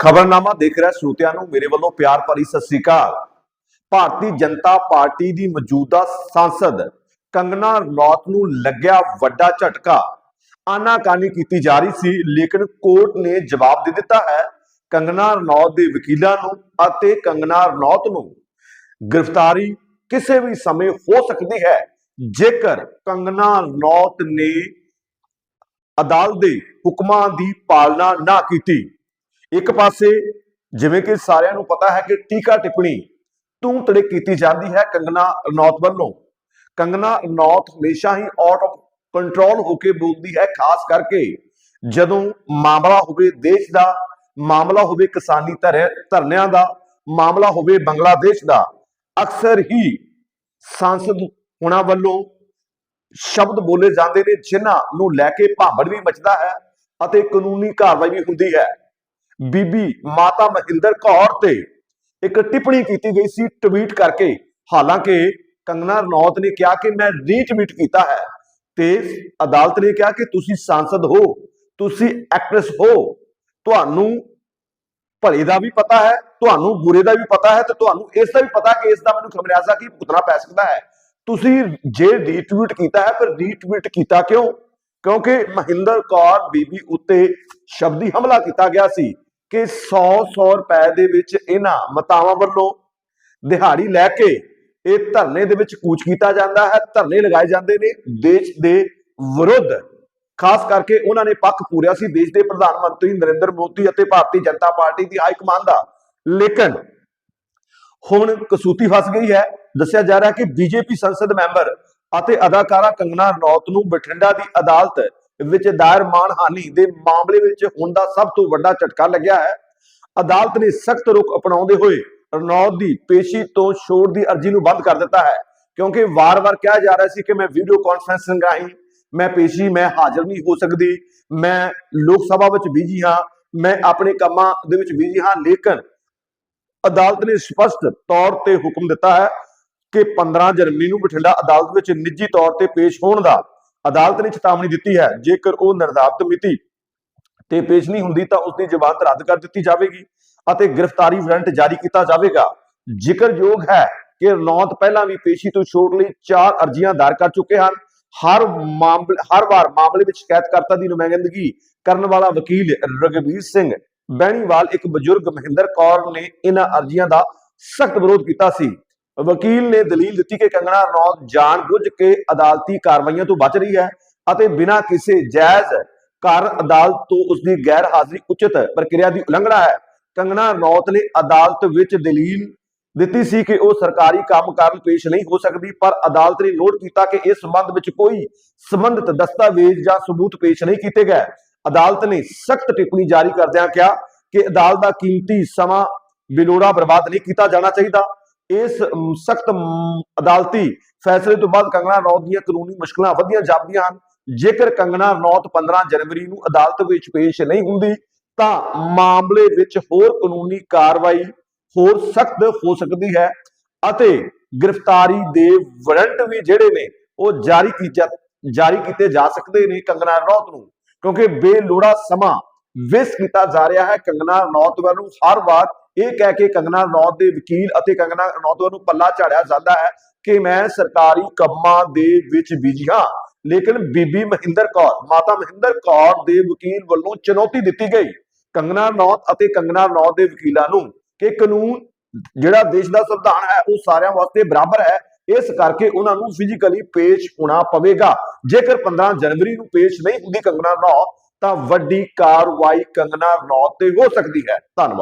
ਖਬਰਨਾਮਾ ਦੇਖ ਰਿਹਾ ਸਰੋਤਿਆਂ ਨੂੰ, ਮੇਰੇ ਵੱਲੋਂ ਪਿਆਰ ਭਰੀ ਸਤਿ ਸ੍ਰੀ ਅਕਾਲ। ਭਾਰਤੀ ਜਨਤਾ ਪਾਰਟੀ ਦੀ ਮੌਜੂਦਾ ਸੰਸਦ ਕੰਗਨਾ ਰਣੌਤ ਨੂੰ ਲੱਗਿਆ ਵੱਡਾ ਝਟਕਾ। ਆਨਾਕਾਨੀ ਕੀਤੀ ਜਾ ਰਹੀ ਸੀ, ਲੇਕਿਨ ਕੋਰਟ ਨੇ ਜਵਾਬ ਦੇ ਦਿੱਤਾ ਹੈ, ਕੰਗਨਾ ਰਣੌਤ ਦੇ ਵਕੀਲਾਂ ਨੂੰ ਅਤੇ ਕੰਗਨਾ ਰਣੌਤ ਨੂੰ ਗ੍ਰਿਫਤਾਰੀ ਕਿਸੇ ਵੀ ਸਮੇਂ ਹੋ ਸਕਦੀ ਹੈ, ਜੇਕਰ ਕੰਗਨਾ ਰਣੌਤ ਨੇ ਅਦਾਲਤ ਦੇ ਹੁਕਮਾਂ ਦੀ ਪਾਲਣਾ ਨਾ ਕੀਤੀ। ਇੱਕ ਪਾਸੇ ਜਿਵੇਂ ਕਿ ਸਾਰਿਆਂ ਨੂੰ ਪਤਾ ਹੈ ਕਿ ਟੀਕਾ ਟਿੱਪਣੀ ਤੂੰ ਤੜੇ ਕੀਤੀ ਜਾਂਦੀ ਹੈ ਕੰਗਨਾ ਰਣੌਤ ਵੱਲੋਂ। ਕੰਗਨਾ ਰਣੌਤ ਹਮੇਸ਼ਾ ਹੀ ਆਊਟ ਆਫ ਕੰਟਰੋਲ ਹੋ ਕੇ ਬੋਲਦੀ ਹੈ, ਖਾਸ ਕਰਕੇ ਜਦੋਂ ਮਾਮਲਾ ਹੋਵੇ ਦੇਸ਼ ਦਾ, ਮਾਮਲਾ ਹੋਵੇ ਕਿਸਾਨੀ ਧਰ- ਧਰਨਿਆਂ ਦਾ, ਮਾਮਲਾ ਹੋਵੇ ਬੰਗਲਾਦੇਸ਼ ਦਾ, ਅਕਸਰ ਹੀ ਸੰਸਦ ਹੁਣਾਂ ਵੱਲੋਂ ਸ਼ਬਦ ਬੋਲੇ ਜਾਂਦੇ ਨੇ, ਜਿਨ੍ਹਾਂ ਨੂੰ ਲੈ ਕੇ ਭਾਂਬੜ ਵੀ ਮਚਦਾ ਹੈ ਅਤੇ ਕਾਨੂੰਨੀ ਕਾਰਵਾਈ ਵੀ ਹੁੰਦੀ ਹੈ। ਬੀਬੀ ਮਾਤਾ ਮਹਿੰਦਰ ਕੌਰ ਤੇ ਇੱਕ ਟਿੱਪਣੀ ਕੀਤੀ ਗਈ ਸੀ ਟਵੀਟ ਕਰਕੇ। ਹਾਲਾਂਕਿ ਕੰਗਨਾ ਰਣੌਤ ਨੇ ਕਿਹਾ ਕਿ ਮੈਂ ਰੀਟਵੀਟ ਕੀਤਾ ਹੈ ਤੇ ਅਦਾਲਤ ਨੇ ਕਿਹਾ ਕਿ ਤੁਸੀਂ ਸੰਸਦ ਹੋ, ਤੁਸੀਂ ਐਕਟਰੈਸ ਹੋ, ਤੁਹਾਨੂੰ ਭਲੇ ਦਾ ਵੀ ਪਤਾ ਹੈ, ਤੁਹਾਨੂੰ ਬੁਰੇ ਦਾ ਵੀ ਪਤਾ ਹੈ ਤੇ ਤੁਹਾਨੂੰ ਇਸ ਦਾ ਵੀ ਪਤਾ ਕਿ ਇਸ ਦਾ ਮੈਨੂੰ ਖਮਿਆਜ਼ਾ ਕੀ ਭੁਗਤਣਾ ਪੈ ਸਕਦਾ ਹੈ। ਤੁਸੀਂ ਜੇ ਰੀਟਵੀਟ ਕੀਤਾ ਹੈ ਪਰ ਰੀਟਵੀਟ ਕੀਤਾ ਕਿਉਂ? ਕਿਉਂਕਿ ਮਹਿੰਦਰ ਕੌਰ ਬੀਬੀ ਉੱਤੇ ਸ਼ਬਦੀ ਹਮਲਾ ਕੀਤਾ ਗਿਆ ਸੀ। ਕਿ 100 100 ਰੁਪਏ ਦੇ ਵਿੱਚ ਇਹਨਾਂ ਮਤਾਵਾਂ ਵੱਲੋਂ ਦਿਹਾੜੀ ਲੈ ਕੇ ਇਹ ਧਰਨੇ ਦੇ ਵਿੱਚ ਕੂਚ ਕੀਤਾ ਜਾਂਦਾ ਹੈ, ਧਰਨੇ ਲਗਾਏ ਜਾਂਦੇ ਨੇ ਦੇਸ਼ ਦੇ ਵਿਰੁੱਧ। ਖਾਸ ਕਰਕੇ ਉਹਨਾਂ ਨੇ ਪੱਖ ਪੂਰਿਆ ਸੀ ਦੇਸ਼ ਦੇ ਪ੍ਰਧਾਨ ਮੰਤਰੀ ਨਰਿੰਦਰ ਮੋਦੀ ਅਤੇ ਭਾਰਤੀ ਜਨਤਾ ਪਾਰਟੀ ਦੀ ਹਾਈ ਕਮਾਂਡ ਦਾ। ਲੇਕਿਨ ਹੁਣ ਕਸੂਤੀ ਫਸ ਗਈ ਹੈ। ਦੱਸਿਆ ਜਾ ਰਿਹਾ ਹੈ ਕਿ ਬੀਜੇਪੀ ਸੰਸਦ ਮੈਂਬਰ ਅਤੇ ਅਦਾਕਾਰਾ ਕੰਗਨਾ ਰਣੌਤ ਨੂੰ ਬਠਿੰਡਾ ਦੀ ਅਦਾਲਤ ਵਿੱਚ ਦਾਇਰ ਮਾਨਹਾਨੀ ਦੇ ਮਾਮਲੇ ਵਿੱਚ ਹੁਣ ਦਾ ਸਭ ਤੋਂ ਵੱਡਾ ਝਟਕਾ ਲੱਗਿਆ ਹੈ। ਅਦਾਲਤ ਨੇ ਸਖਤ ਰੁਖ ਅਪਣਾਉਂਦੇ ਹੋਏ ਰਣੌਤ ਦੀ ਪੇਸ਼ੀ ਤੋਂ ਛੋੜ ਦੀ ਅਰਜ਼ੀ ਨੂੰ ਬੰਦ ਕਰ ਦਿੱਤਾ ਹੈ, ਕਿਉਂਕਿ ਵਾਰ-ਵਾਰ ਕਿਹਾ ਜਾ ਰਿਹਾ ਸੀ ਕਿ ਮੈਂ ਵੀਡੀਓ ਕਾਨਫਰੰਸਿੰਗ ਰਾਹੀਂ ਮੈਂ ਪੇਸ਼ੀ, ਮੈਂ ਹਾਜ਼ਰ ਨਹੀਂ ਹੋ ਸਕਦੀ, ਮੈਂ ਲੋਕ ਸਭਾ ਵਿੱਚ ਬਿਜ਼ੀ ਹਾਂ, ਮੈਂ ਆਪਣੇ ਕੰਮਾਂ ਦੇ ਵਿੱਚ ਬਿਜ਼ੀ ਹਾਂ, ਲੇਕਿਨ ਅਦਾਲਤ ਨੇ ਸਪਸ਼ਟ ਤੌਰ ਤੇ ਹੁਕਮ ਦਿੱਤਾ ਹੈ ਕਿ 15 ਜਨਵਰੀ ਨੂੰ ਬਠਿੰਡਾ ਅਦਾਲਤ ਵਿੱਚ ਨਿੱਜੀ ਤੌਰ ਤੇ ਪੇਸ਼ ਹੋਣ ਦਾ ਅਦਾਲਤ ਨੇ ਚੇਤਾਵਨੀ ਦਿੱਤੀ ਹੈ, ਜੇਕਰ ਉਹ ਨਿਰਧਾਰਤ ਮਿਤੀ ਤੇ ਪੇਸ਼ ਨਹੀਂ ਹੁੰਦੀ ਤਾਂ ਉਸ ਦੀ ਜ਼ਮਾਨਤ ਰੱਦ ਕਰ ਦਿੱਤੀ ਜਾਵੇਗੀ ਅਤੇ ਗ੍ਰਿਫਤਾਰੀ ਵਾਰੰਟ ਜਾਰੀ ਕੀਤਾ ਜਾਵੇਗਾ। ਜ਼ਿਕਰਯੋਗ ਹੈ ਕਿ ਰਣੌਤ ਪਹਿਲਾਂ ਵੀ ਪੇਸ਼ੀ ਤੋਂ ਛੋੜ ਲਈ ਚਾਰ ਅਰਜ਼ੀਆਂ ਦਾਇਰ ਕਰ ਚੁੱਕੇ ਹਨ। ਹਰ ਮਾਮਲੇ, ਹਰ ਵਾਰ ਮਾਮਲੇ ਵਿੱਚ ਸ਼ਿਕਾਇਤਕਰਤਾ ਦੀ ਨੁਮਾਇੰਦਗੀ ਕਰਨ ਵਾਲਾ ਵਕੀਲ ਰਗਵੀਰ ਸਿੰਘ ਬੈਣੀਵਾਲ, ਇੱਕ ਬਜ਼ੁਰਗ ਮਹਿੰਦਰ ਕੌਰ ਨੇ ਇਹਨਾਂ ਅਰਜ਼ੀਆਂ ਦਾ ਸਖਤ ਵਿਰੋਧ ਕੀਤਾ ਸੀ। ਵਕੀਲ ਨੇ ਦਲੀਲ ਦਿੱਤੀ ਕਿ ਕੰਗਣਾ ਰਣੌਤ ਜਾਣਬੁੱਝ ਕੇ ਅਦਾਲਤੀ ਕਾਰਵਾਈਆਂ ਤੋਂ ਬਚ ਰਹੀ ਹੈ ਅਤੇ ਬਿਨਾਂ ਕਿਸੇ ਜਾਇਜ਼ ਕਾਰਨ ਅਦਾਲਤ ਤੋਂ ਉਸ ਦੀ ਗੈਰ ਹਾਜ਼ਰੀ ਉਚਿਤ ਪ੍ਰਕਿਰਿਆ ਦੀ ਉਲੰਘਣਾ ਹੈ। ਕੰਗਣਾ ਰਣੌਤ ਨੇ ਅਦਾਲਤ ਵਿੱਚ ਦਲੀਲ ਦਿੱਤੀ ਸੀ ਕਿ ਉਹ ਸਰਕਾਰੀ ਕੰਮ ਕਾਰਨ ਪੇਸ਼ ਨਹੀਂ ਹੋ ਸਕਦੀ, ਪਰ ਅਦਾਲਤ ਨੇ ਨੋਟ ਕੀਤਾ ਕਿ ਇਸ ਸੰਬੰਧ ਵਿੱਚ ਕੋਈ ਸੰਬੰਧਿਤ ਦਸਤਾਵੇਜ਼ ਜਾਂ ਸਬੂਤ ਪੇਸ਼ ਨਹੀਂ ਕੀਤੇ ਗਏ। ਅਦਾਲਤ ਨੇ ਸਖਤ ਟਿੱਪਣੀ ਜਾਰੀ ਕਰਦਿਆਂ ਕਿਹਾ ਕਿ ਅਦਾਲਤ ਦਾ ਕੀਮਤੀ ਸਮਾਂ ਬਿਲੋੜਾ ਬਰਬਾਦ ਨਹੀਂ ਕੀਤਾ ਜਾਣਾ ਚਾਹੀਦਾ। ਇਸ ਸਖਤ ਅਦਾਲਤੀ ਫੈਸਲੇ ਤੋਂ ਬਾਅਦ ਕੰਗਣਾ ਰਣੌਤ ਦੀਆਂ ਕਾਨੂੰਨੀ ਮੁਸ਼ਕਲਾਂ ਵਧੀਆਂ ਜਾਪਦੀਆਂ ਹਨ। ਜੇਕਰ ਕੰਗਣਾ ਰਣੌਤ 15 ਜਨਵਰੀ ਨੂੰ ਅਦਾਲਤ ਵਿੱਚ ਪੇਸ਼ ਨਹੀਂ ਹੁੰਦੀ, ਤਾਂ ਮਾਮਲੇ ਵਿੱਚ ਹੋਰ ਕਾਨੂੰਨੀ ਕਾਰਵਾਈ ਹੋਰ ਸਖਤ ਹੋ ਸਕਦੀ ਹੈ ਅਤੇ ਗ੍ਰਿਫਤਾਰੀ ਦੇ ਵਾਰੰਟ ਵੀ ਜਿਹੜੇ ਨੇ, ਉਹ ਜਾਰੀ ਕੀਤੇ ਜਾਰੀ ਕੀਤੇ ਜਾ ਸਕਦੇ ਨੇ ਕੰਗਣਾ ਰਣੌਤ ਨੂੰ, ਕਿਉਂਕਿ ਬੇਲੋੜਾ ਸਮਾਂ ਵਿਸ ਕੀਤਾ ਜਾ ਰਿਹਾ ਹੈ। ਕੰਗਨਾ ਰਣੌਤ ਵੱਲੋਂ ਹਰ ਵਾਰ ਇਹ ਕਹਿ ਕੇ ਕੰਗਨਾ ਰਣੌਤ ਦੇ ਵਕੀਲ ਅਤੇ ਕੰਗਨਾ ਰਣੌਤ ਨੂੰ ਪੱਲਾ ਝਾੜਿਆ ਜਾਂਦਾ ਹੈ ਕਿ ਮੈਂ ਸਰਕਾਰੀ ਕੰਮਾਂ ਦੇ ਵਿੱਚ ਬਿਜ਼ੀ ਹਾਂ। ਲੇਕਿਨ ਬੀਬੀ ਮਹਿੰਦਰ ਕੌਰ, ਮਾਤਾ ਮਹਿੰਦਰ ਕੌਰ ਦੇ ਵਕੀਲ ਵੱਲੋਂ ਚੁਣੌਤੀ ਦਿੱਤੀ ਗਈ। ਕੰਗਨਾ ਰਣੌਤ ਅਤੇ ਕੰਗਨਾ ਰਣੌਤ ਦੇ ਵਕੀਲਾਂ ਨੂੰ ਕਿ ਕਾਨੂੰਨ ਜਿਹੜਾ ਦੇਸ਼ ਦਾ ਸੰਵਿਧਾਨ ਹੈ, ਉਹ ਸਾਰਿਆਂ ਵਾਸਤੇ ਬਰਾਬਰ ਹੈ। ਇਸ ਕਰਕੇ ਉਹਨਾਂ ਨੂੰ ਫਿਜ਼ੀਕਲੀ ਪੇਸ਼ ਹੋਣਾ ਪਵੇਗਾ। ਜੇਕਰ 15 ਜਨਵਰੀ ਨੂੰ ਪੇਸ਼ ਨਹੀਂ ਹੁੰਦੀ ਕੰਗਨਾ ਰਣੌਤ, ਤਾਂ ਵੱਡੀ ਕਾਰਵਾਈ ਕੰਗਨਾ ਰਣੌਤ ਤੇ ਹੋ ਸਕਦੀ ਹੈ। ਧੰਨਵਾਦ।